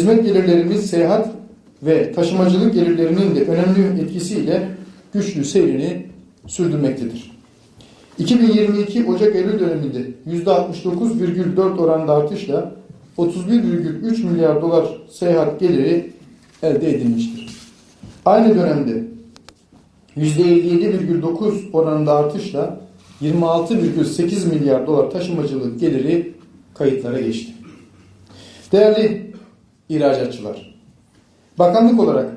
Hizmet gelirlerimiz seyahat ve taşımacılık gelirlerinin de önemli etkisiyle güçlü seyrini sürdürmektedir. 2022 Ocak-Eylül döneminde %69,4 oranda artışla 31,3 milyar dolar seyahat geliri elde edilmiştir. Aynı dönemde %57,9 oranında artışla 26,8 milyar dolar taşımacılık geliri kayıtlara geçti. Değerli ihracatçılar, bakanlık olarak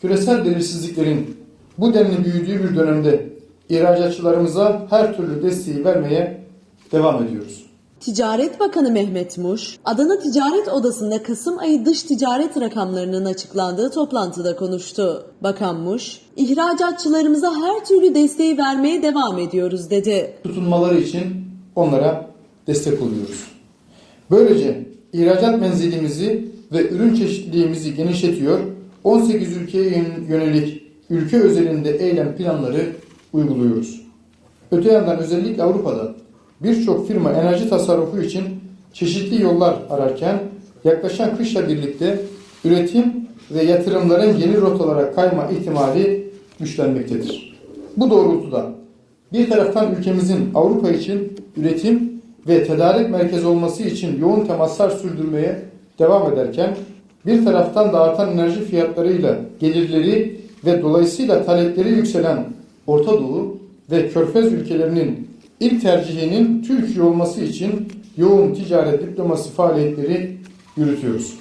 küresel belirsizliklerin bu denli büyüdüğü bir dönemde ihracatçılarımıza her türlü desteği vermeye devam ediyoruz. Ticaret Bakanı Mehmet Muş, Adana Ticaret Odası'nda Kasım ayı dış ticaret rakamlarının açıklandığı toplantıda konuştu. Bakan Muş, ihracatçılarımıza her türlü desteği vermeye devam ediyoruz dedi. tutunmaları için onlara destek oluyoruz. Böylece ihracat menzilimizi ve ürün çeşitliliğimizi genişletiyor, 18 ülkeye yönelik ülke özelinde eylem planları uyguluyoruz. Öte yandan özellikle Avrupa'da birçok firma enerji tasarrufu için çeşitli yollar ararken yaklaşan kışla birlikte üretim ve yatırımların yeni rotalara kayma ihtimali güçlenmektedir. Bu doğrultuda bir taraftan ülkemizin Avrupa için üretim ve tedarik merkezi olması için yoğun temaslar sürdürmeye devam ederken bir taraftan da artan enerji fiyatlarıyla gelirleri ve dolayısıyla talepleri yükselen Orta Doğu ve Körfez ülkelerinin ilk tercihinin Türkiye olması için yoğun ticaret diplomasi faaliyetleri yürütüyoruz.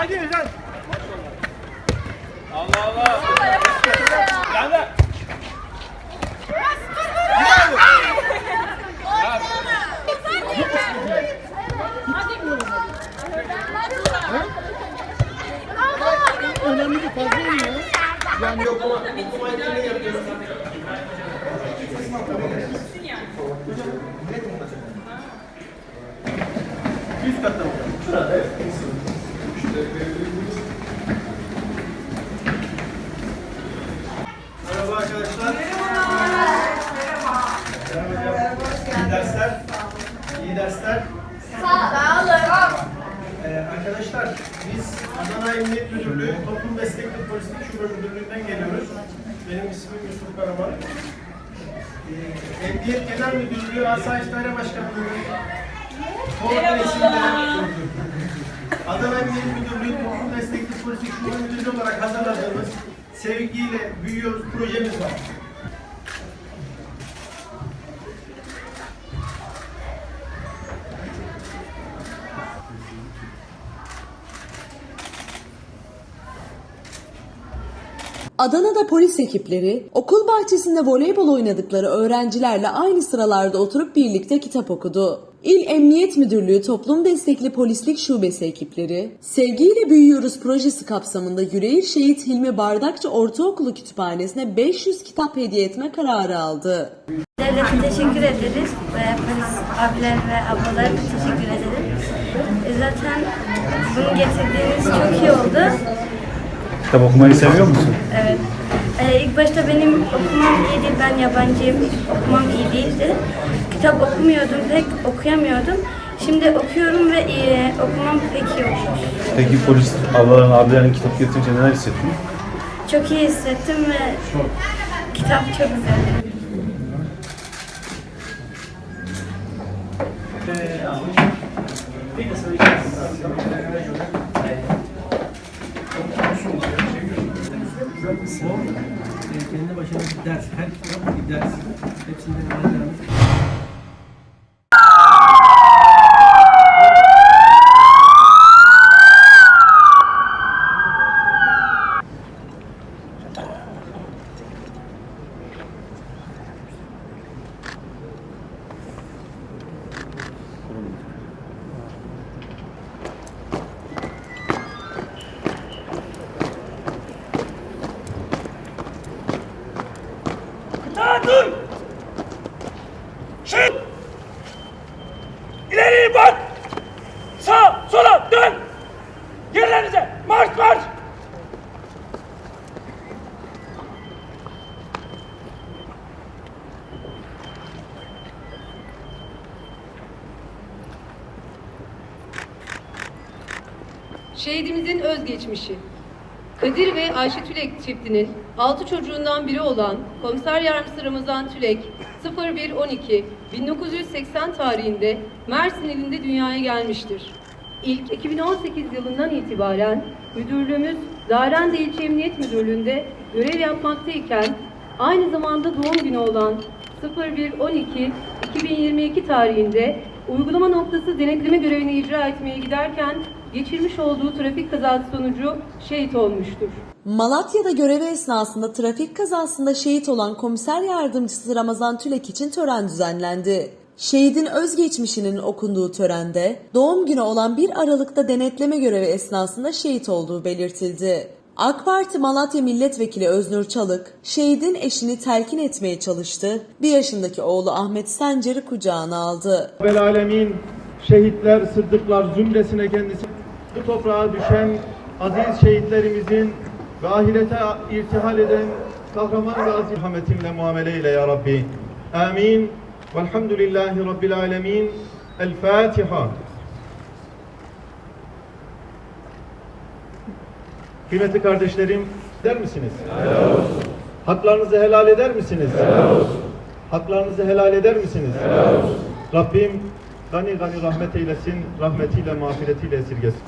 Haydi Özlem. Allah Allah. Yani. önemli bir fazla oluyor. Üst katta mı? Şurada. Merhaba arkadaşlar. Merhaba. İyi dersler. İyi dersler. Ee, arkadaşlar biz Adana Emniyet Müdürlüğü Toplum Destekli Polislik Şube Müdürlüğü'nden geliyoruz. Benim ismim Yusuf Karaman. Ee, Emniyet Genel Müdürlüğü Asayiş Daire Başkanlığı Komutan isimli Adana Emniyet Müdürlüğü Toplum Destekli Polislik Şube Müdürlüğü olarak hazırladığımız Sevgiyle Büyüyoruz projemiz var. Adana'da polis ekipleri okul bahçesinde voleybol oynadıkları öğrencilerle aynı sıralarda oturup birlikte kitap okudu. İl Emniyet Müdürlüğü Toplum Destekli Polislik Şubesi ekipleri, Sevgiyle Büyüyoruz projesi kapsamında Yüreğir Şehit Hilmi Bardakçı Ortaokulu Kütüphanesi'ne 500 kitap hediye etme kararı aldı. Devlete teşekkür ederiz ve polis abiler ve ablalara da teşekkür ederim. E, Zaten bunu getirdiğiniz çok iyi oldu. Kitap okumayı seviyor musun? Evet. E, ilk başta benim okumam iyi değil, ben yabancıyım, okumam iyi değildi. Kitap okumuyordum, pek okuyamıyordum. Şimdi okuyorum ve e, okumam pek iyi olmuş. Peki polis ablaların, abilerin kitap getirince neler hissettin? Çok iyi hissettim ve kitap çok güzel. Kendi başına bir ders. Her kitap bir ders. Hepsinde öğreneceğimiz şehidimizin özgeçmişi. Kadir ve Ayşe Tülek çiftinin 6 çocuğundan biri olan Komiser Yardımcısı Ramazan Tülek 0112 1980 tarihinde Mersin ilinde dünyaya gelmiştir. İlk 2018 yılından itibaren müdürlüğümüz Darende İlçe Emniyet Müdürlüğü'nde görev yapmaktayken aynı zamanda doğum günü olan 01-12-2022 tarihinde uygulama noktası denetleme görevini icra etmeye giderken geçirmiş olduğu trafik kazası sonucu şehit olmuştur. Malatya'da görevi esnasında trafik kazasında şehit olan komiser yardımcısı Ramazan Tülek için tören düzenlendi. Şehidin özgeçmişinin okunduğu törende doğum günü olan 1 Aralık'ta denetleme görevi esnasında şehit olduğu belirtildi. AK Parti Malatya Milletvekili Öznur Çalık, şehidin eşini telkin etmeye çalıştı. Bir yaşındaki oğlu Ahmet Sencer'i kucağına aldı. Alemin şehitler, sıddıklar zümresine kendisi bu toprağa düşen aziz şehitlerimizin ve ahirete irtihal eden kahraman gazi rahmetinle muamele eyle ya Rabbi. Amin. Velhamdülillahi Rabbil Alemin. El Fatiha. Kıymetli kardeşlerim, der misiniz? Haklarınızı helal eder misiniz? Haklarınızı helal eder misiniz? Rabbim gani gani rahmet eylesin, rahmetiyle, mağfiretiyle esirgesin.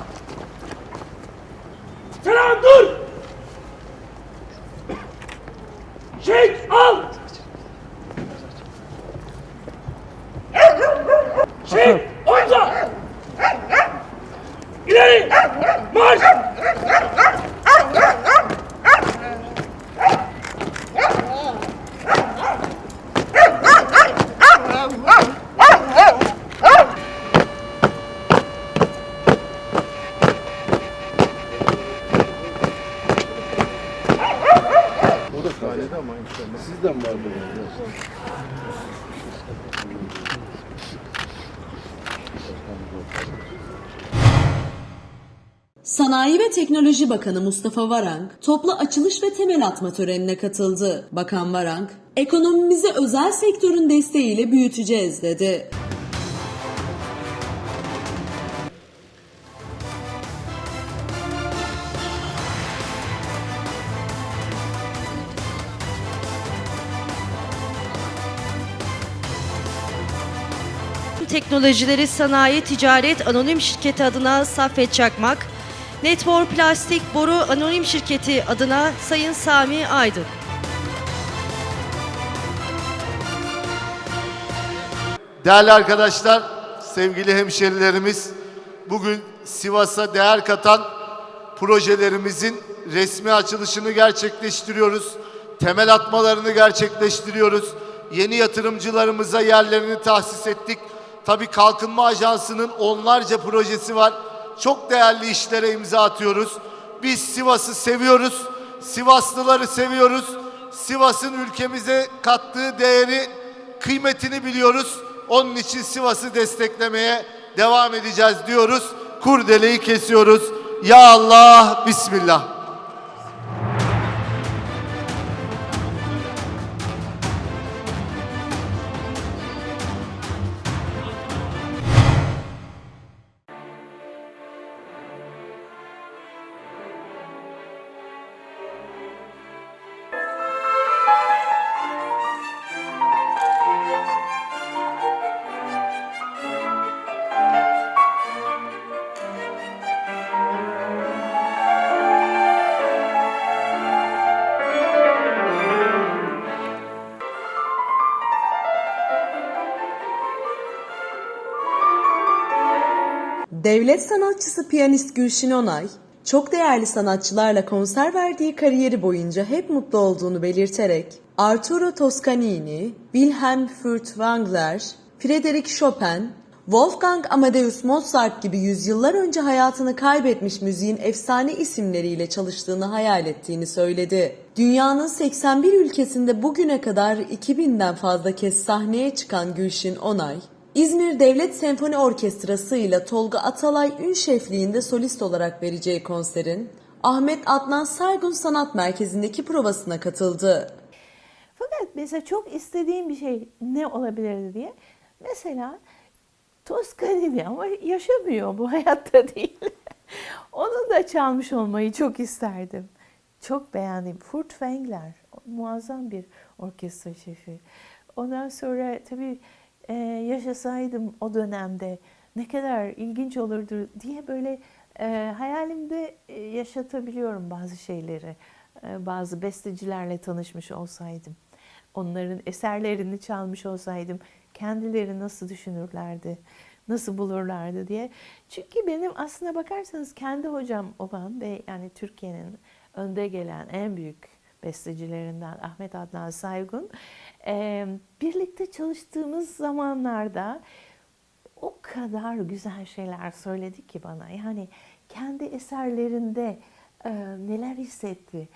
Teknoloji Bakanı Mustafa Varank, toplu açılış ve temel atma törenine katıldı. Bakan Varank, ekonomimizi özel sektörün desteğiyle büyüteceğiz dedi. Teknolojileri Sanayi Ticaret Anonim Şirketi adına Saffet Çakmak, Netbor Plastik Boru Anonim Şirketi adına Sayın Sami Aydın. Değerli arkadaşlar, sevgili hemşerilerimiz, bugün Sivas'a değer katan projelerimizin resmi açılışını gerçekleştiriyoruz. Temel atmalarını gerçekleştiriyoruz. Yeni yatırımcılarımıza yerlerini tahsis ettik. Tabii Kalkınma Ajansı'nın onlarca projesi var. Çok değerli işlere imza atıyoruz. Biz Sivas'ı seviyoruz. Sivaslıları seviyoruz. Sivas'ın ülkemize kattığı değeri, kıymetini biliyoruz. Onun için Sivas'ı desteklemeye devam edeceğiz diyoruz. Kurdeleyi kesiyoruz. Ya Allah, Bismillah. Devlet sanatçısı piyanist Gülşin Onay, çok değerli sanatçılarla konser verdiği kariyeri boyunca hep mutlu olduğunu belirterek Arturo Toscanini, Wilhelm Furtwängler, Frédéric Chopin, Wolfgang Amadeus Mozart gibi yüzyıllar önce hayatını kaybetmiş müziğin efsane isimleriyle çalıştığını hayal ettiğini söyledi. Dünyanın 81 ülkesinde bugüne kadar 2000'den fazla kez sahneye çıkan Gülşin Onay, İzmir Devlet Senfoni Orkestrası ile Tolga Atalay Ün şefliğinde solist olarak vereceği konserin Ahmet Adnan Saygun Sanat Merkezi'ndeki provasına katıldı. Fakat mesela çok istediğim bir şey ne olabilirdi diye. Mesela Toscanini ama yaşamıyor bu hayatta değil. Onu da çalmış olmayı çok isterdim. Çok beğendim. Furt Wengler muazzam bir orkestra şefi. Ondan sonra tabii e, yaşasaydım o dönemde ne kadar ilginç olurdu diye böyle e, hayalimde e, yaşatabiliyorum bazı şeyleri. E, bazı bestecilerle tanışmış olsaydım. Onların eserlerini çalmış olsaydım kendileri nasıl düşünürlerdi, nasıl bulurlardı diye. Çünkü benim aslına bakarsanız kendi hocam olan ve yani Türkiye'nin önde gelen en büyük bestecilerinden Ahmet Adnan Saygun birlikte çalıştığımız zamanlarda o kadar güzel şeyler söyledi ki bana. Yani kendi eserlerinde neler hissetti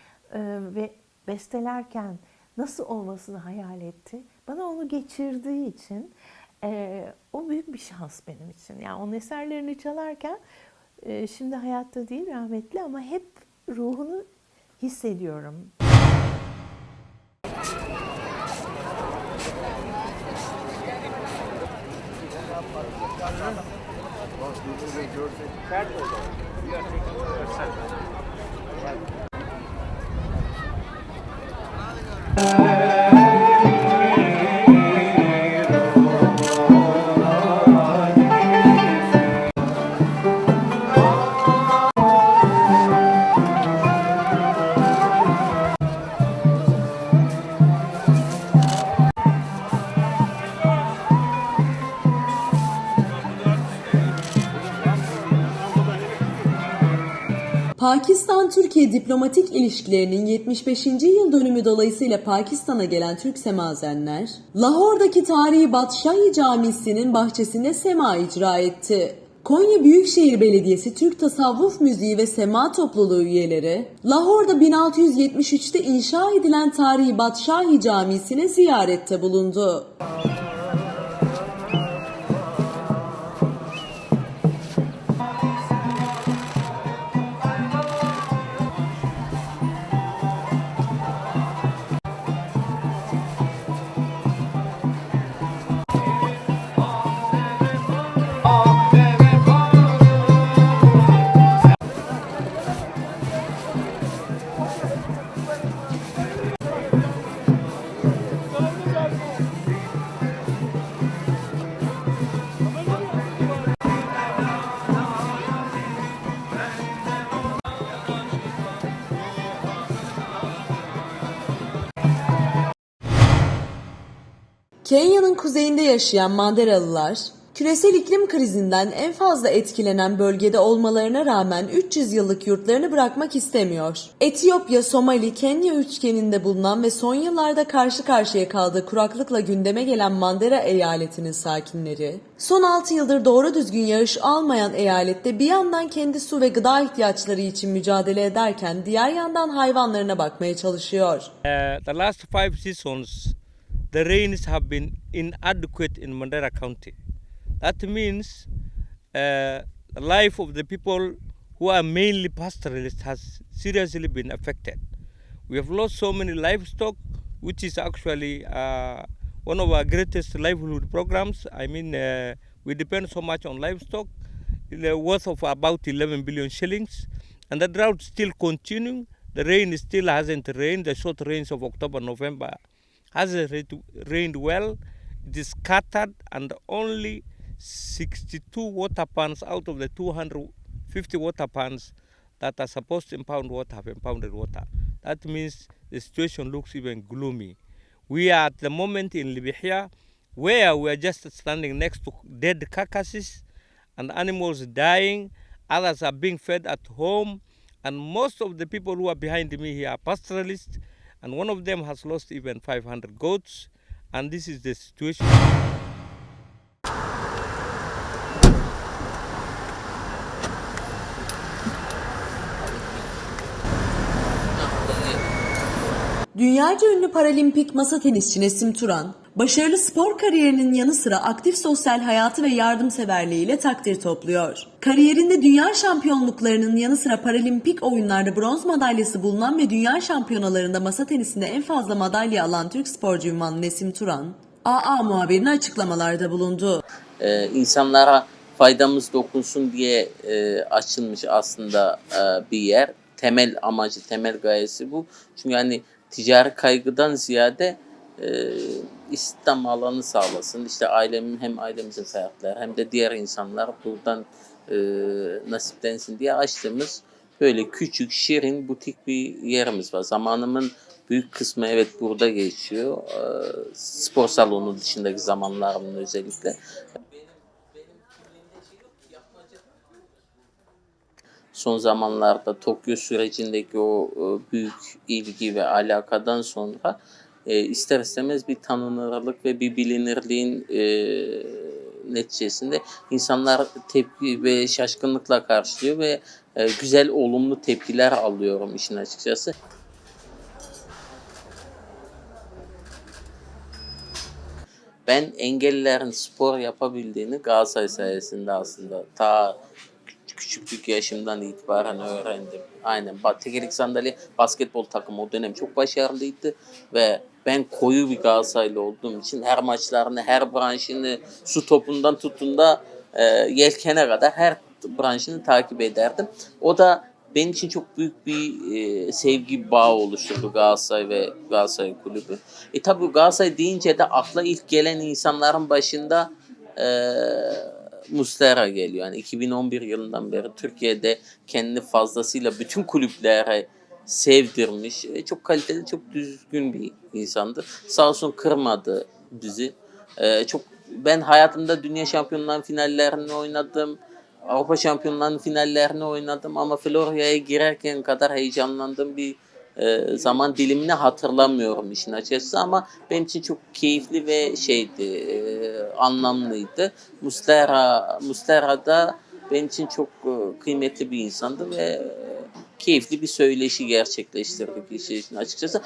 ve bestelerken nasıl olmasını hayal etti. Bana onu geçirdiği için o büyük bir şans benim için. Yani onun eserlerini çalarken şimdi hayatta değil rahmetli ama hep ruhunu hissediyorum. Pakistan-Türkiye diplomatik ilişkilerinin 75. yıl dönümü dolayısıyla Pakistan'a gelen Türk semazenler, Lahor'daki tarihi Batşahi Camisi'nin bahçesinde sema icra etti. Konya Büyükşehir Belediyesi Türk Tasavvuf Müziği ve Sema Topluluğu üyeleri, Lahor'da 1673'te inşa edilen tarihi Batşahi Camisi'ne ziyarette bulundu. Kuzeyinde yaşayan Manderalılar, küresel iklim krizinden en fazla etkilenen bölgede olmalarına rağmen 300 yıllık yurtlarını bırakmak istemiyor. Etiyopya, Somali, Kenya üçgeninde bulunan ve son yıllarda karşı karşıya kaldığı kuraklıkla gündeme gelen Mandera eyaletinin sakinleri, son 6 yıldır doğru düzgün yağış almayan eyalette bir yandan kendi su ve gıda ihtiyaçları için mücadele ederken diğer yandan hayvanlarına bakmaya çalışıyor. Uh, the last five seasons, the rains have been inadequate in Mandera County. That means uh, the life of the people who are mainly pastoralists has seriously been affected. We have lost so many livestock, which is actually uh, one of our greatest livelihood programs. I mean, uh, we depend so much on livestock, the worth of about 11 billion shillings, and the drought still continuing. The rain still hasn't rained. The short rains of October, November ra- rained well. It is scattered, and only 62 water pans out of the 250 water pans that are supposed to impound water have impounded water. That means the situation looks even gloomy. We are at the moment in Libya where we are just standing next to dead carcasses and animals dying. Others are being fed at home. And most of the people who are behind me here are pastoralists. And one of them has lost even 500 goats. And this is the situation. Dünyaca ünlü paralimpik masa tenisçi Nesim Turan, başarılı spor kariyerinin yanı sıra aktif sosyal hayatı ve yardımseverliğiyle takdir topluyor. Kariyerinde dünya şampiyonluklarının yanı sıra paralimpik oyunlarda bronz madalyası bulunan ve dünya şampiyonalarında masa tenisinde en fazla madalya alan Türk sporcu ünvanlı Nesim Turan, AA muhabirine açıklamalarda bulundu. Ee, insanlara faydamız dokunsun diye e, açılmış aslında e, bir yer. Temel amacı, temel gayesi bu. Çünkü hani ticari kaygıdan ziyade e, istihdam alanı sağlasın. İşte ailemin hem ailemizin fertleri hem de diğer insanlar buradan e, nasiplensin diye açtığımız böyle küçük, şirin, butik bir yerimiz var. Zamanımın büyük kısmı evet burada geçiyor. E, spor salonu dışındaki zamanlarımın özellikle. son zamanlarda Tokyo sürecindeki o e, büyük ilgi ve alakadan sonra e, ister istemez bir tanınırlık ve bir bilinirliğin e, neticesinde insanlar tepki ve şaşkınlıkla karşılıyor ve e, güzel olumlu tepkiler alıyorum işin açıkçası. Ben engellilerin spor yapabildiğini Galatasaray sayesinde aslında ta küçüklük yaşımdan itibaren öğrendim. Aynen. Tekerlek sandalye basketbol takımı o dönem çok başarılıydı ve ben koyu bir Galatasaraylı olduğum için her maçlarını, her branşını, su topundan tutun da e, yelkene kadar her branşını takip ederdim. O da benim için çok büyük bir e, sevgi bağı oluşturdu Galatasaray ve Galatasaray Kulübü. E tabi Galatasaray deyince de akla ilk gelen insanların başında e, Muslera geliyor. Yani 2011 yılından beri Türkiye'de kendini fazlasıyla bütün kulüplere sevdirmiş. E, çok kaliteli, çok düzgün bir insandı. Sağ olsun kırmadı bizi. E, çok ben hayatımda dünya şampiyonlarının finallerini oynadım. Avrupa şampiyonlarının finallerini oynadım ama Florya'ya girerken kadar heyecanlandığım bir e, zaman dilimini hatırlamıyorum işin açıkçası ama benim için çok keyifli ve şeydi, e, anlamlıydı. Muslera, Muslera da benim için çok e, kıymetli bir insandı ve e, keyifli bir söyleşi gerçekleştirdik işin açıkçası.